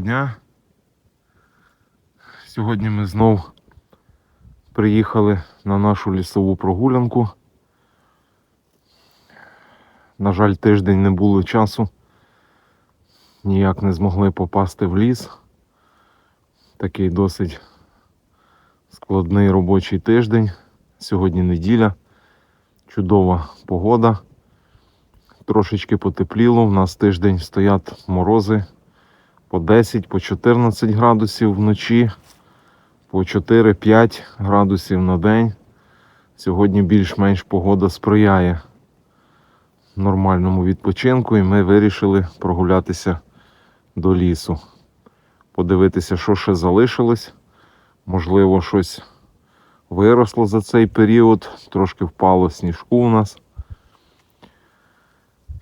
Дня. Сьогодні ми знов приїхали на нашу лісову прогулянку. На жаль, тиждень не було часу. Ніяк не змогли попасти в ліс. Такий досить складний робочий тиждень. Сьогодні неділя. Чудова погода. Трошечки потепліло. У нас тиждень стоять морози по 10, по 14 градусів вночі, по 4-5 градусів на день. Сьогодні більш-менш погода сприяє нормальному відпочинку, і ми вирішили прогулятися до лісу. Подивитися, що ще залишилось. Можливо, щось виросло за цей період, трошки впало сніжку у нас.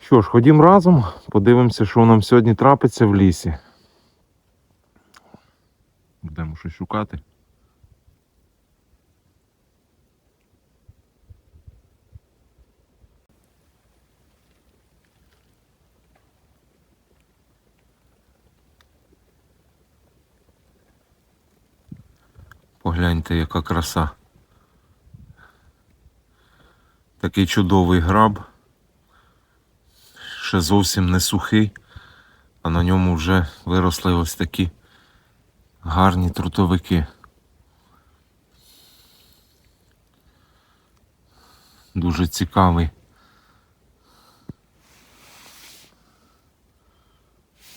Що ж, ходім разом, подивимося, що нам сьогодні трапиться в лісі. Будемо щось шукати. Погляньте, яка краса. Такий чудовий граб. Ще зовсім не сухий, а на ньому вже виросли ось такі гарні трутовики. Дуже цікавий.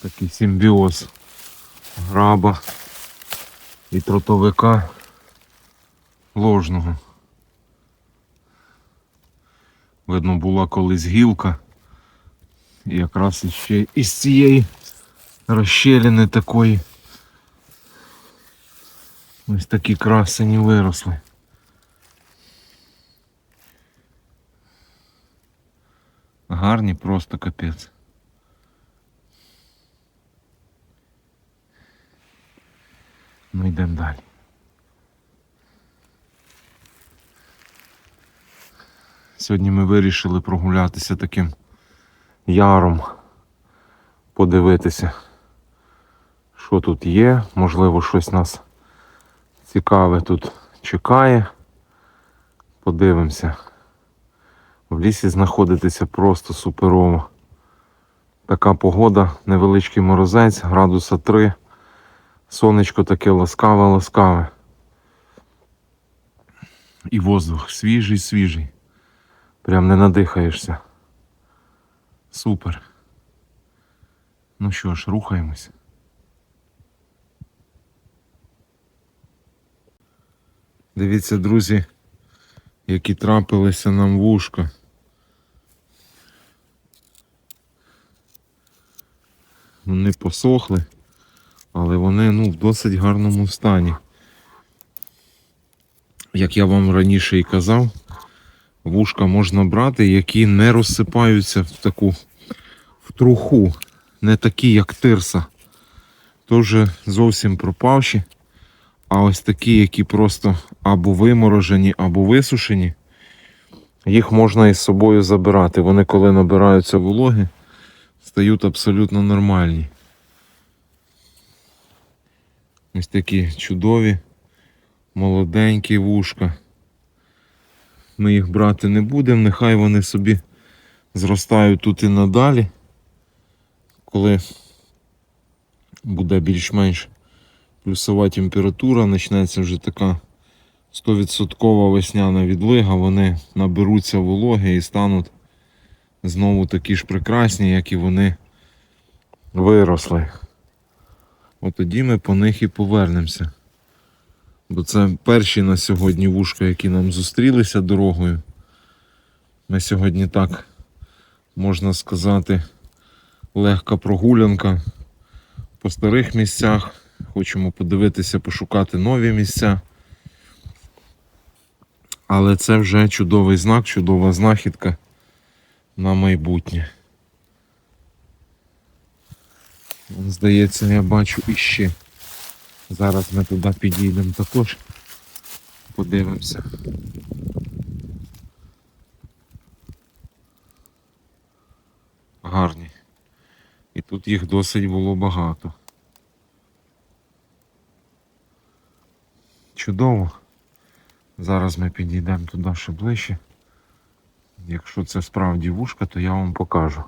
Такий симбіоз граба і трутовика ложного. Видно, була колись гілка. І якраз іще із цієї розщелини такої ось такі красені виросли. Гарні просто капець. Ну йдемо далі. Сьогодні ми вирішили прогулятися таким яром, подивитися, що тут є. Можливо, щось нас цікаве тут чекає. Подивимося. В лісі знаходитися просто суперово. Така погода, невеличкий морозець, градуса 3. Сонечко таке ласкаве-ласкаве. І воздух свіжий, свіжий. Прям не надихаєшся. Супер. Ну що ж, рухаємось. Дивіться, друзі, які трапилися нам вушка. Вони посохли, але вони ну, в досить гарному стані. Як я вам раніше і казав, вушка можна брати, які не розсипаються в таку в труху, не такі, як тирса. То вже зовсім пропавші. А ось такі, які просто або виморожені, або висушені, їх можна із собою забирати. Вони, коли набираються вологи, стають абсолютно нормальні. Ось такі чудові, молоденькі вушка. Ми їх брати не будемо, нехай вони собі зростають тут і надалі. Коли буде більш-менш плюсова температура, почнеться вже така 100% весняна відлига, вони наберуться вологи і стануть знову такі ж прекрасні, як і вони виросли. От тоді ми по них і повернемося. Бо це перші на сьогодні вушка, які нам зустрілися дорогою. Ми сьогодні так, можна сказати, легка прогулянка по старих місцях. Хочемо подивитися, пошукати нові місця. Але це вже чудовий знак, чудова знахідка на майбутнє. Здається, я бачу іще. Зараз ми туди підійдемо також. Подивимося. Гарні. І тут їх досить було багато. Чудово. Зараз ми підійдемо туди ще ближче. Якщо це справді вушка, то я вам покажу.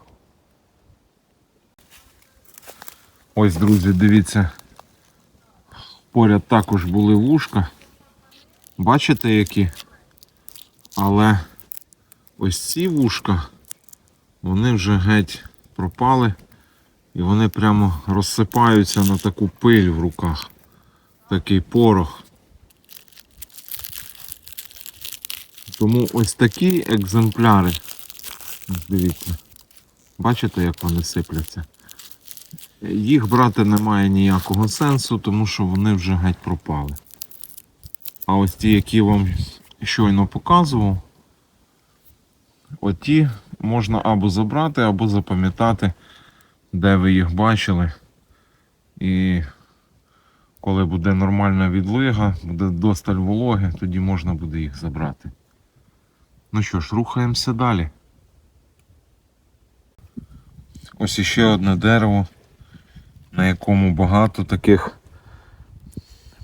Ось, друзі, дивіться. Поряд також були вушка. Бачите які? Але ось ці вушка, вони вже геть пропали і вони прямо розсипаються на таку пиль в руках. Такий порох. Тому ось такі екземпляри. Дивіться. Бачите, як вони сипляться? Їх брати немає ніякого сенсу, тому що вони вже геть пропали. А ось ті, які вам щойно показував, оті можна або забрати, або запам'ятати, де ви їх бачили. І коли буде нормальна відлига, буде досталь вологи, тоді можна буде їх забрати. Ну що ж, рухаємося далі. Ось іще одне дерево, на якому багато таких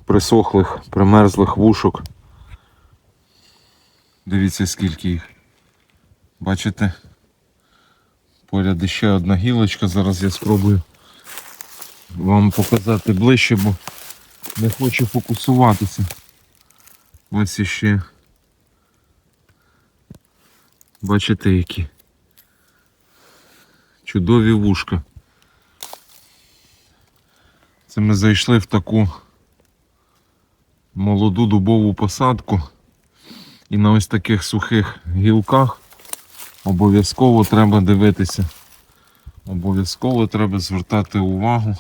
присохлих, примерзлих вушок. Дивіться, скільки їх. Бачите? Поряд іще одна гілочка. Зараз я спробую вам показати ближче, бо не хочу фокусуватися. Ось іще. Бачите, які чудові вушка. Це ми зайшли в таку молоду дубову посадку. І на ось таких сухих гілках обов'язково треба дивитися. Обов'язково треба звертати увагу,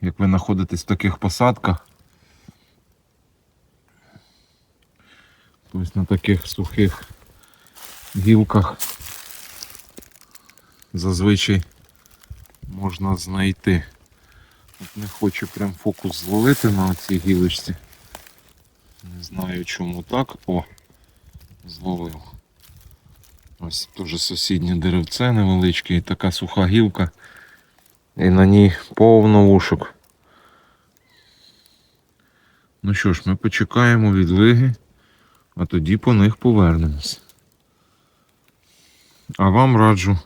як ви знаходитесь в таких посадках. Тобто на таких сухих гілках зазвичай можна знайти. От не хочу прям фокус зловити на цій гілочці. Не знаю чому так. О, зловив. Ось теж сусіднє деревце невеличке і така суха гілка. І на ній повно вушок. Ну що ж, ми почекаємо відлиги, а тоді по них повернемось. А вам раджу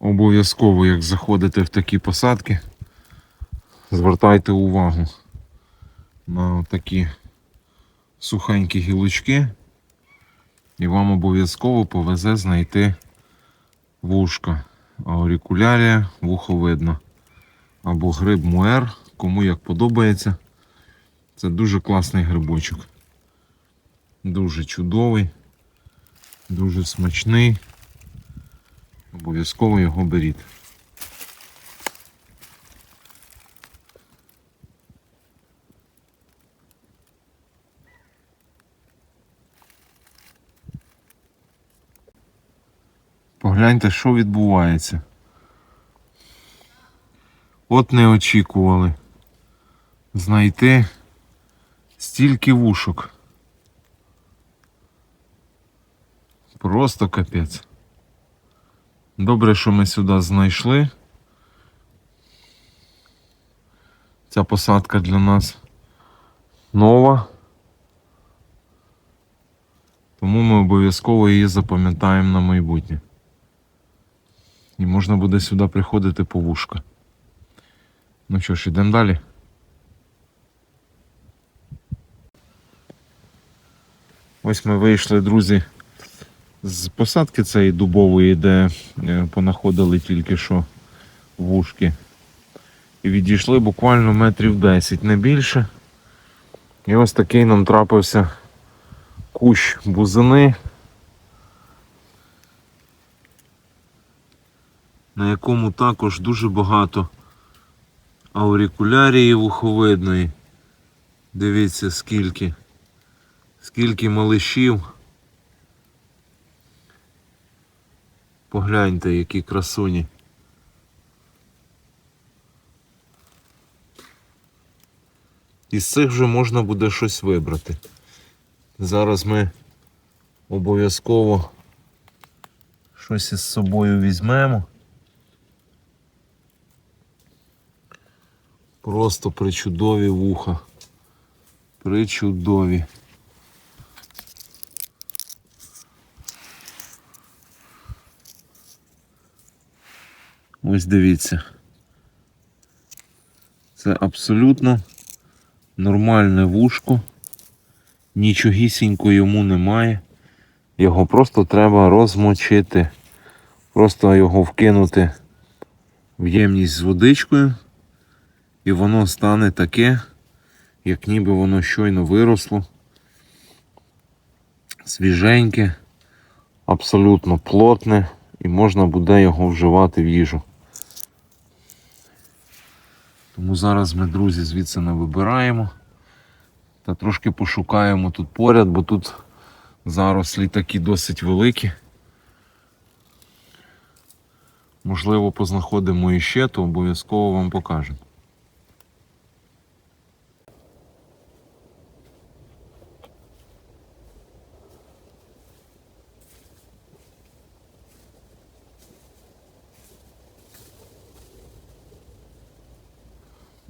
обов'язково, як заходите в такі посадки, звертайте увагу на такі сухенькі гілочки, і вам обов'язково повезе знайти вушка аурикулярія вуховидна або гриб муер, кому як подобається. Це дуже класний грибочок. Дуже чудовий, дуже смачний. Обов'язково його беріть. Погляньте, що відбувається. От не очікували знайти стільки вушок. Просто капець. Добре, що ми сюди знайшли. Ця посадка для нас нова. Тому ми обов'язково її запам'ятаємо на майбутнє. І можна буде сюди приходити по вушка. Ну що ж, йдемо далі. Ось ми вийшли, друзі, з посадки цієї дубової, де е, понаходили тільки що вушки. І відійшли буквально метрів 10, не більше. І ось такий нам трапився кущ бузини, на якому також дуже багато аурикулярії вуховидної. Дивіться скільки. Скільки малишів. Погляньте, які красуні. Із цих вже можна буде щось вибрати. Зараз ми обов'язково щось із собою візьмемо. Просто причудові вуха. Причудові. Ось дивіться. Це абсолютно нормальне вушко. Нічогісінько йому немає. Його просто треба розмочити. Просто його вкинути в ємність з водичкою. І воно стане таке, як ніби воно щойно виросло. Свіженьке, абсолютно плотне, і можна буде його вживати в їжу. Тому зараз ми, друзі, звідси не вибираємо. Та трошки пошукаємо тут поряд, бо тут зарослі такі досить великі. Можливо, познаходимо іще, то обов'язково вам покажемо.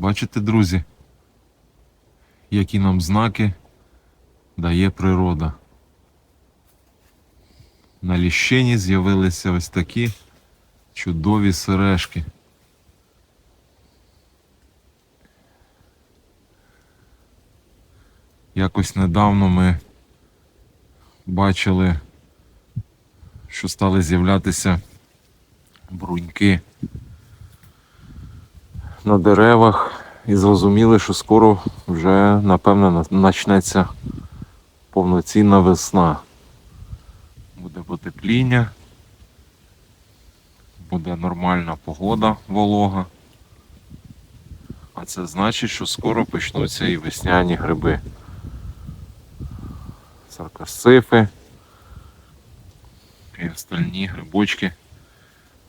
Бачите, друзі, які нам знаки дає природа. На ліщині з'явилися ось такі чудові сережки. Якось недавно ми бачили, що стали з'являтися бруньки на деревах і зрозуміли, що скоро вже, напевно, почнеться повноцінна весна. Буде потепління, буде нормальна погода волога. А це значить, що скоро почнуться і весняні гриби. Саркасифи і остальні грибочки,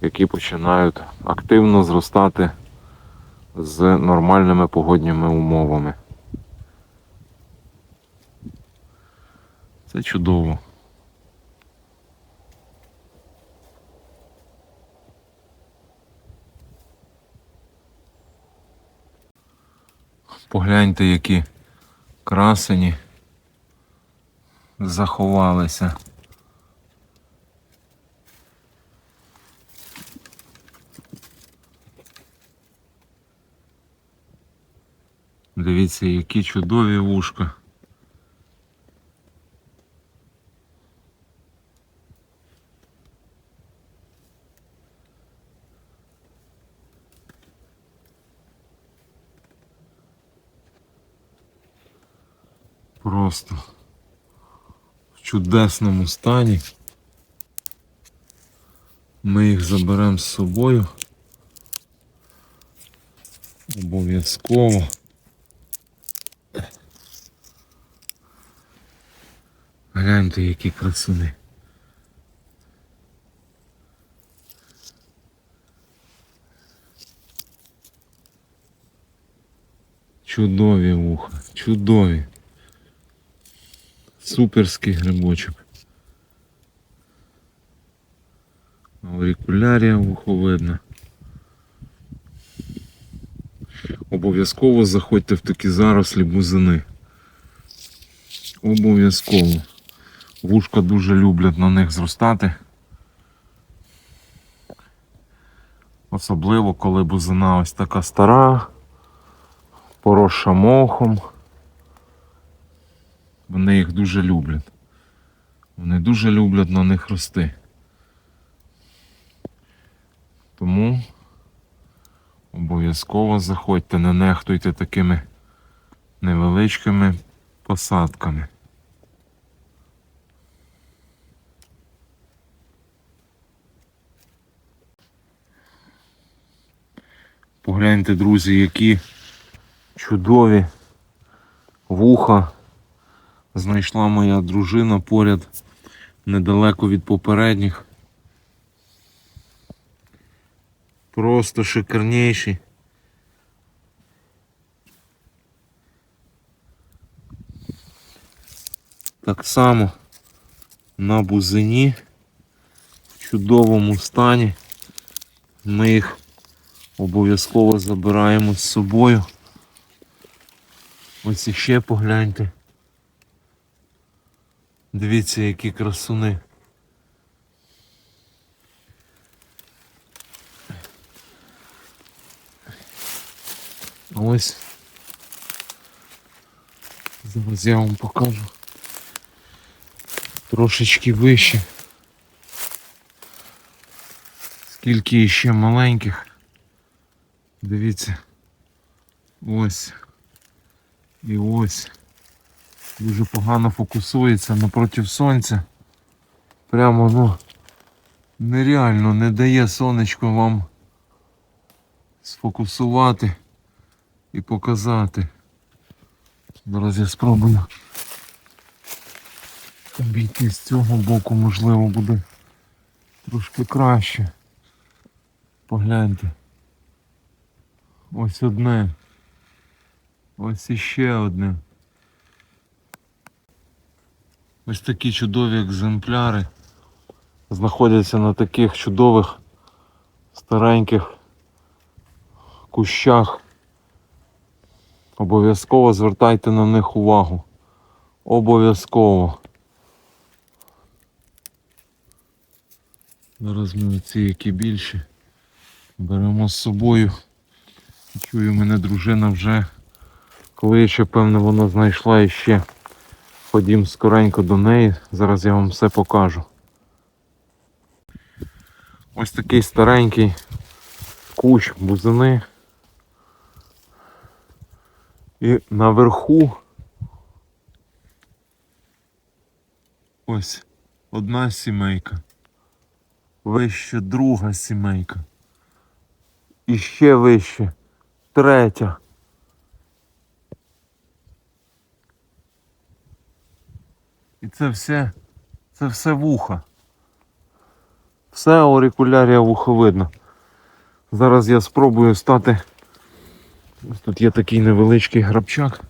які починають активно зростати з нормальними погодніми умовами. Це чудово. Погляньте, які красені заховалися. Дивіться, які чудові вушка. Просто в чудесному стані. Ми їх заберемо з собою. Обов'язково. Гляньте, які красуни. Чудові вуха, чудові. Суперський грибочок. Аурикулярія вуховидна. Обов'язково заходьте в такі зарослі бузини. Обов'язково. Вушка дуже люблять на них зростати. Особливо, коли бузина ось така стара, поросша мохом. Вони їх дуже люблять. Вони дуже люблять на них рости. Тому обов'язково заходьте, не нехтуйте такими невеличкими посадками. Погляньте, друзі, які чудові вуха знайшла моя дружина поряд недалеко від попередніх. Просто шикарніші. Так само на бузині в чудовому стані. Ми їх Обов'язково забираємо з собою. Ось іще погляньте. Дивіться, які красуни. Ось. Зараз я вам покажу. Трошечки вище. Скільки ще маленьких. Дивіться. Ось. І ось. Дуже погано фокусується напроти сонця. Прямо ну нереально не дає сонечко вам сфокусувати і показати. Зараз я спробую обійти з цього боку, можливо, буде трошки краще. Погляньте. Ось одне. Ось іще одне. Ось такі чудові екземпляри знаходяться на таких чудових стареньких кущах. Обов'язково звертайте на них увагу. Обов'язково. Зараз ми ці які більші беремо з собою. Чую, мене дружина вже кличе, певно, вона знайшла іще. Ходім скоренько до неї, зараз я вам все покажу. Ось такий старенький кущ бузини. І наверху ось одна сімейка. Вище друга сімейка. І ще вище третя. І це все, це все вуха. Все аурикулярія вуховидна. Зараз я спробую стати. Ось тут є такий невеличкий грабчак.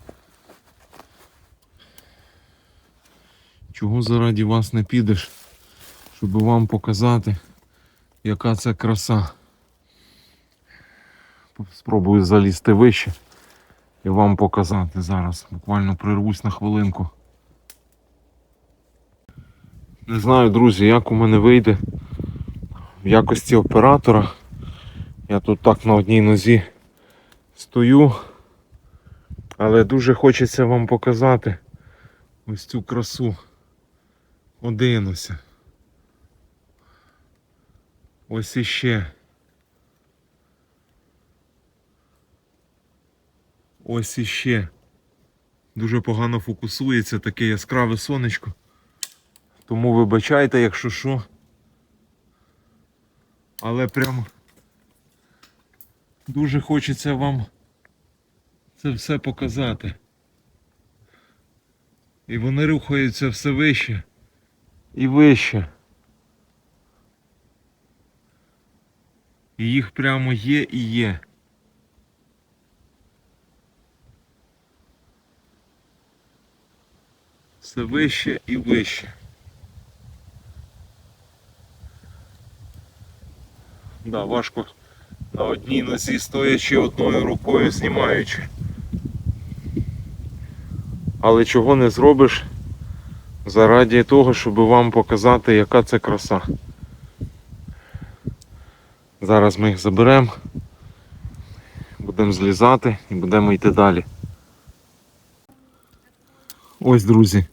Чого зараді вас не підеш, щоб вам показати, яка це краса. Спробую залізти вище і вам показати зараз. Буквально прирвусь на хвилинку. Не знаю, друзі, як у мене вийде в якості оператора. Я тут так на одній нозі стою, але дуже хочеться вам показати ось цю красу. Один ось. Ось іще. Ось іще. Дуже погано фокусується таке яскраве сонечко. Тому вибачайте, якщо що. Але прямо дуже хочеться вам це все показати. І вони рухаються все вище і вище. І їх прямо є і є. Все вище і вище. Да, важко на одній нозі стоячи одною рукою знімаючи. Але чого не зробиш заради того, щоб вам показати, яка це краса. Зараз ми їх заберемо, будемо злізати і будемо йти далі. Ось, друзі,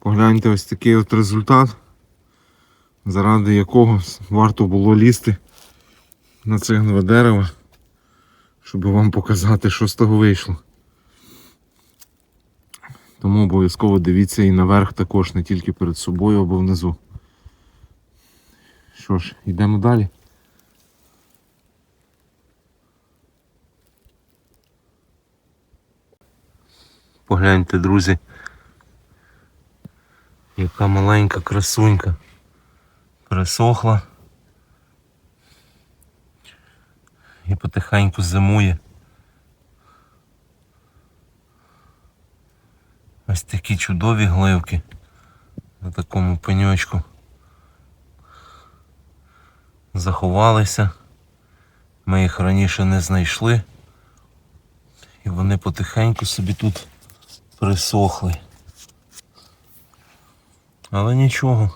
погляньте ось такий от результат, заради якого варто було лізти на цих два дерева, щоб вам показати, що з того вийшло. Тому обов'язково дивіться і наверх також, не тільки перед собою або внизу. Що ж, йдемо далі. Погляньте, друзі. Яка маленька красунька. Пересохла. І потихеньку зимує. Ось такі чудові гливки на такому пеньочку. Заховалися Ми їх раніше не знайшли. І вони потихеньку собі тут присохли. Але нічого.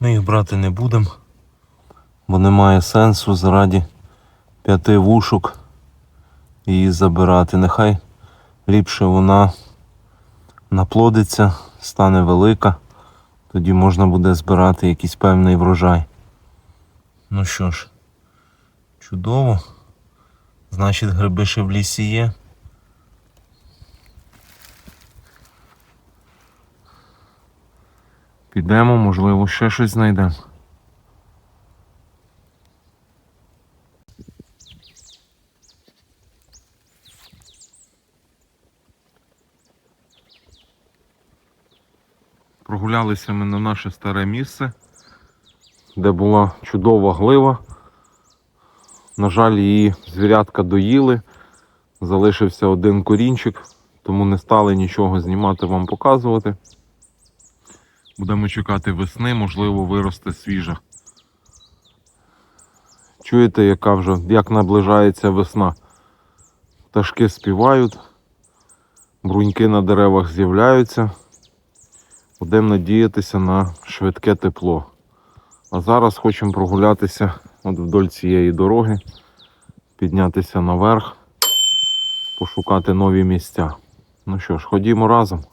Ми їх брати не будемо. Бо немає сенсу заради п'яти вушок її забирати. Нехай ліпше вона наплодиться, стане велика. Тоді можна буде збирати якийсь певний врожай. Ну що ж, чудово. Значить, гриби ще в лісі є. Підемо, можливо, ще щось знайдемо. Прогулялися ми на наше старе місце, де була чудова глива. На жаль, її звірятка доїли. Залишився один корінчик, тому не стали нічого знімати вам показувати. Будемо чекати весни, можливо, виросте свіжа. Чуєте, яка вже, як наближається весна? Пташки співають, бруньки на деревах з'являються. Будемо надіятися на швидке тепло. А зараз хочемо прогулятися от вдоль цієї дороги, піднятися наверх, пошукати нові місця. Ну що ж, ходімо разом.